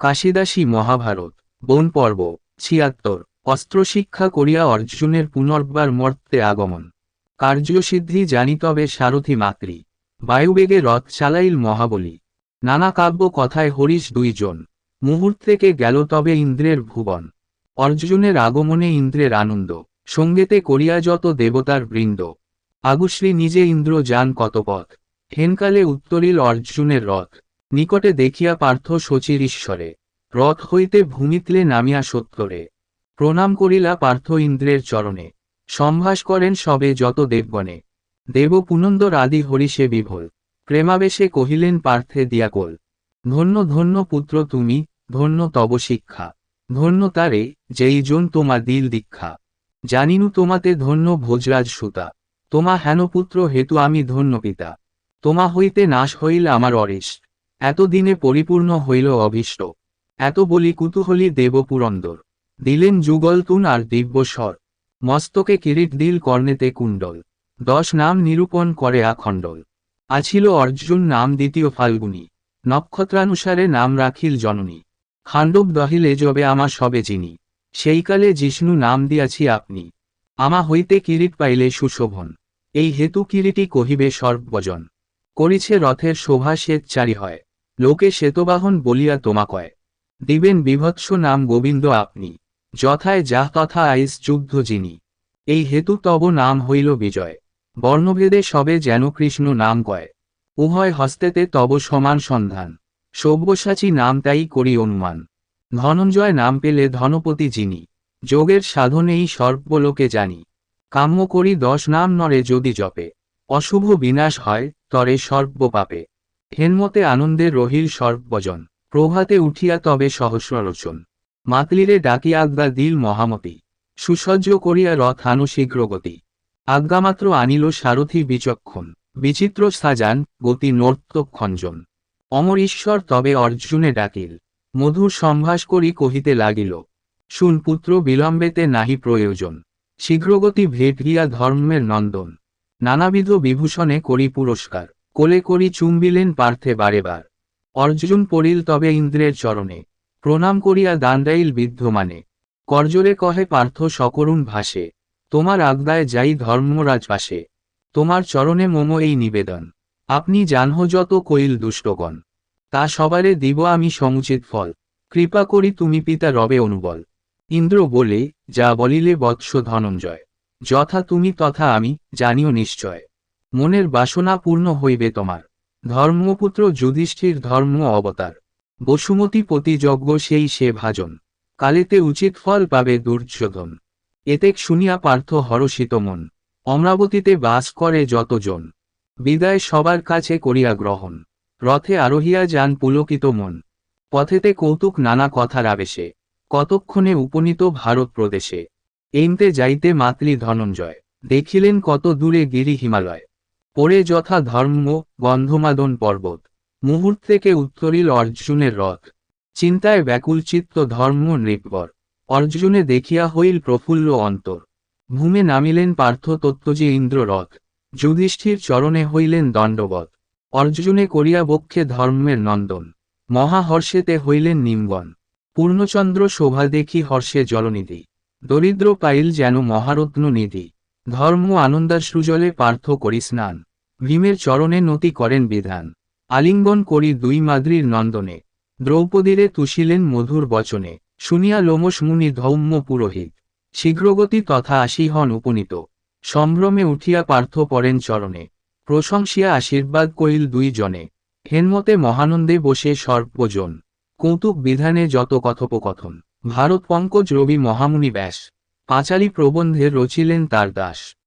কাশিদাসী মহাভারত, বন পর্ব, ছিয়াত্তর, অস্ত্রশিক্ষা করিয়া অর্জুনের পুনর্বার মর্তে আগমন। কার্যসিদ্ধি জানি তবে সারথি মাতৃ। বায়ুবেগে রথ চালাইল মহাবলী। নানা কাব্য কথায় হরিশ দুইজন। মুহূর্তেকে গেল তবে ইন্দ্রের ভুবন। অর্জুনের আগমনে ইন্দ্রের আনন্দ। সঙ্গেতে করিয়া যত দেবতার বৃন্দ। আগুশ্রী নিজে ইন্দ্র যান কত পথ হেনকালে উত্তরিল অর্জুনের রথ। নিকটে দেখিয়া পার্থ শচীর ঈশ্বরে রথ হইতে ভূমিতলে নামিয়া সত্তরে প্রণাম করিলা পার্থ ইন্দ্রের চরণে। সম্ভাস করেন সবে যত দেবগণে। দেব পুনন্দর আদি হরিষে বিভোল প্রেমাবেশে কহিলেন, পার্থে দিয়াকোল, ধন্য ধন্য পুত্র তুমি, ধন্য তব শিক্ষা। ধন্য তারে, যেই জন তোমা দিল দীক্ষা। জানিনু তোমাতে ধন্য ভোজরাজ সুতা। তোমা হেন পুত্র হেতু আমি ধন্য পিতা। তোমা হইতে নাশ হইল আমার অরিষ এতদিনে পরিপূর্ণ হইল অভীষ্ট। এত বলি কুতূহলী দেব পুরন্দর দিলেন যুগল তুন আর দিব্যস্বর। মস্তকে কিরিট দিল কর্ণেতে কুণ্ডল। দশ নাম নিরূপণ করে আখণ্ডল। আছিল অর্জুন নাম দ্বিতীয় ফাল্গুনী। নক্ষত্রানুসারে নাম রাখিল জননী। খাণ্ডব দহিলে যবে আমা সবে চিনি সেইকালে জিষ্ণু নাম দিয়াছি আপনি। আমা হইতে কিরিট পাইলে সুশোভন। এই হেতু কিরিটি কহিবে সর্বজন। করিছে রথের শোভা শ্বেত চারি হয়। লোকে শ্বেতবাহন বলিয়া তোমা কয়, দিবেন বিভৎস নাম গোবিন্দ আপনি, যথায় যাহ তথা আইস যুদ্ধ যিনি। এই হেতু তব নাম হইল বিজয়। বর্ণভেদে সবে যেন কৃষ্ণ নাম কয়। উভয় হস্তেতে তব সমান সন্ধান। সব্যসাচী নাম তাই করি অনুমান। ধনঞ্জয় নাম পেলে ধনপতি যিনি। যোগের সাধনেই সর্বলোকে জানি। কাম্য করি দশ নাম নরে যদি জপে। অশুভ বিনাশ হয় তরে সর্বপাপে হেনমতে আনন্দে রহিল সর্বজন। প্রভাতে উঠিয়া তবে সহস্রলোচন। মাতলিরে ডাকি আজ্ঞা দিল মহামতি। সুসজ্জ করিয়া রথ আনু শীঘ্রগতি। আজ্ঞামাত্র আনিল সারথি বিচক্ষণ। বিচিত্র সাজান, গতি নর্তক খঞ্জন অমর ঈশ্বর তবে অর্জুনে ডাকিল। মধুর সম্ভাস করি কহিতে লাগিল, শুন পুত্র, বিলম্বেতে নাহি প্রয়োজন। শীঘ্রগতি ভেট গিয়া ধর্মের নন্দন। নানাবিধ বিভূষণে করি পুরস্কার। কোলে করি চুম্বিলেন পার্থে বারেবার। অর্জুন পড়িল তবে ইন্দ্রের চরণে। প্রণাম করিয়া দাণ্ডাইল বিদ্ধমানে। করজোরে কহে পার্থ সকরুণ ভাসে। তোমার আজ্ঞায় যাই ধর্মরাজ পাশে। তোমার চরণে মম এই নিবেদন। আপনি জানহ যত কইল দুষ্টগণ। তা সবারে দিব আমি সমুচিত ফল। কৃপা করি তুমি পিতা রবে অনুবল। ইন্দ্র বলে, যা বলিলে বৎস ধনঞ্জয়। যথা তুমি তথা আমি জানিও নিশ্চয়। মনের বাসনা পূর্ণ হইবে তোমার। ধর্মপুত্র যুধিষ্ঠির ধর্ম অবতার। বসুমতী যজ্ঞ সেই সে ভাজন। কালেতে উচিত ফল পাবে দুর্যোধন। এতেক শুনিয়া পার্থ হরষিত মন। অমরাবতীতে বাস করে যতজন। বিদায় সবার কাছে করিয়া গ্রহণ। রথে আরোহিয়া যান পুলকিত মন। পথেতে কৌতুক নানা কথার আবেশে। কতক্ষণে উপনীত ভারত প্রদেশে। এইমতে যাইতে মাতৃ ধনঞ্জয় দেখিলেন কত দূরে গিরি হিমালয়। পরে যথা ধর্ম, গন্ধমাদন পর্বত। মুহূর্ত থেকে উত্তরিল অর্জুনের রথ। চিন্তায় ব্যাকুল চিত্ত ধর্ম নৃপবর অর্জুনে দেখিয়া হইল প্রফুল্ল অন্তর। ভূমে নামিলেন পার্থ তত্ত্বজি ইন্দ্র রথ। যুধিষ্ঠির চরণে হইলেন দণ্ডবত অর্জুনে করিয়া বক্ষে ধর্মের নন্দন। মহাহর্ষেতে হইলেন নিম্বন পূর্ণচন্দ্র শোভা দেখি হর্ষে জলনিধি। দরিদ্র পাইল যেন মহারত্ন নিধি। ধর্ম আনন্দার সুজলে পার্থ করি স্নান। ভীমের চরণে নতি করেন বিধান। আলিঙ্গন করি দুই মাদ্রির নন্দনে। দ্রৌপদীরে তুষিলেন মধুর বচনে। শুনিয়া লোমস মুনি ধৌম্য পুরোহিত। শীঘ্রগতি তথা আসি হন উপনীত। সম্ভ্রমে উঠিয়া পার্থ পড়েন চরণে। প্রশংসিয়া আশীর্বাদ কইল দুই জনে। হেনমতে মহানন্দে বসে সর্বজন। কৌতুক বিধানে যত কথোপকথন। ভারত পঙ্কজ রবি মহামুনি ব্যাস। পাঁচালী প্রবন্ধে রচিলেন তার দাস।